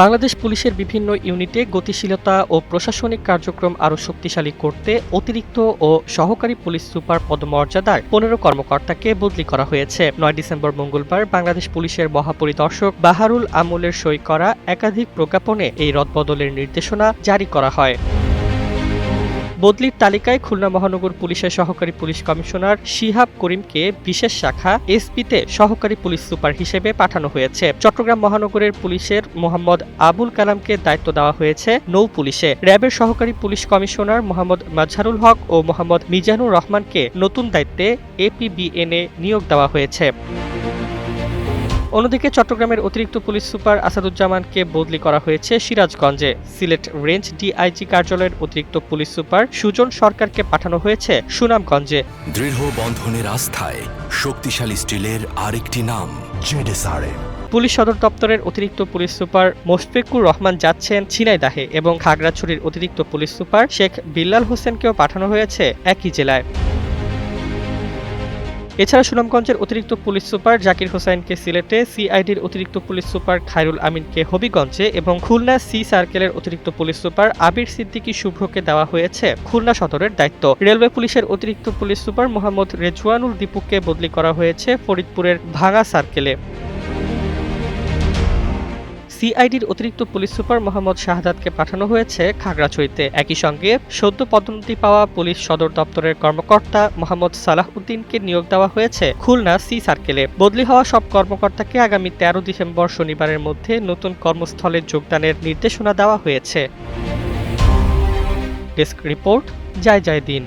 বাংলাদেশ পুলিশের বিভিন্ন ইউনিটে গতিশীলতা ও প্রশাসনিক কার্যক্রম আরও শক্তিশালী করতে অতিরিক্ত ও সহকারী পুলিশ সুপার পদমর্যাদার পনেরো কর্মকর্তাকে বদলি করা হয়েছে। নয় ডিসেম্বর মঙ্গলবার বাংলাদেশ পুলিশের মহাপরিদর্শক বাহারুল আমলের সই করা একাধিক প্রজ্ঞাপনে এই রদবদলের নির্দেশনা জারি করা হয়। বদলির তালিকায় খুলনা মহানগর পুলিশের সহকারী পুলিশ কমিশনার শিহাব করিমকে বিশেষ শাখা এসপিতে সহকারী পুলিশ সুপার হিসেবে পাঠানো হয়েছে। চট্টগ্রাম মহানগরের পুলিশের মোহাম্মদ আবুল কালামকে দায়িত্ব দেওয়া হয়েছে নৌ পুলিশে। র্যাবের সহকারী পুলিশ কমিশনার মোহাম্মদ মাজহারুল হক ও মোহাম্মদ মিজানুর রহমানকে নতুন দায়িত্বে এপিবিএনে নিয়োগ দেওয়া হয়েছে। অন্যদিকে চট্টগ্রামের অতিরিক্ত পুলিশ সুপার আসাদুজ্জামানকে বদলি করা হয়েছে সিরাজগঞ্জে। সিলেট রেঞ্জ ডিআইজি কার্যালয়ের অতিরিক্ত পুলিশ সুপার সুজন সরকারকে পাঠানো হয়েছে সুনামগঞ্জে। দৃঢ় বন্ধনের আস্থায় শক্তিশালী স্টিলের আরেকটি নাম জেডেসআরএম পুলিশ সদর দপ্তরের অতিরিক্ত পুলিশ সুপার মোশফিকুর রহমান যাচ্ছেন ছিনাইদাহে এবং খাগড়াছড়ির অতিরিক্ত পুলিশ সুপার শেখ বিল্লাল হোসেনকেও পাঠানো হয়েছে একই জেলায়। এছাড়া সুনামগঞ্জের অতিরিক্ত পুলিশ সুপার জাকির হোসাইনকে সিলেটে সিআইডির অতিরিক্ত পুলিশ সুপার খায়রুল আমিনকে হবিগঞ্জে এবং খুলনা সি সার্কেলের অতিরিক্ত পুলিশ সুপার আবির সিদ্দিকি শুভ্রকে দেওয়া হয়েছে খুলনা সদরের দায়িত্ব। রেলওয়ে পুলিশের অতিরিক্ত পুলিশ সুপার মোহাম্মদ রেজওয়ানুল দীপুকে বদলি করা হয়েছে ফরিদপুরের ভাঙা সার্কেলে। সিআইডির অতিরিক্ত পুলিশ সুপার মোহাম্মদ শাহাদাতকে পাঠানো হয়েছে খাগড়াছড়িতে। একই সঙ্গে সদ্য পদোন্নতি পাওয়া পুলিশ সদর দপ্তরের কর্মকর্তা মোহাম্মদ সালাহ উদ্দিনকে নিয়োগ দেওয়া হয়েছে খুলনা সি সার্কেলে। বদলি হওয়া সব কর্মকর্তাকে আগামী তেরো ডিসেম্বর শনিবারের মধ্যে নতুন কর্মস্থলে যোগদানের নির্দেশনা দেওয়া হয়েছে। ডেস্ক রিপোর্ট, জয় জয় দিন।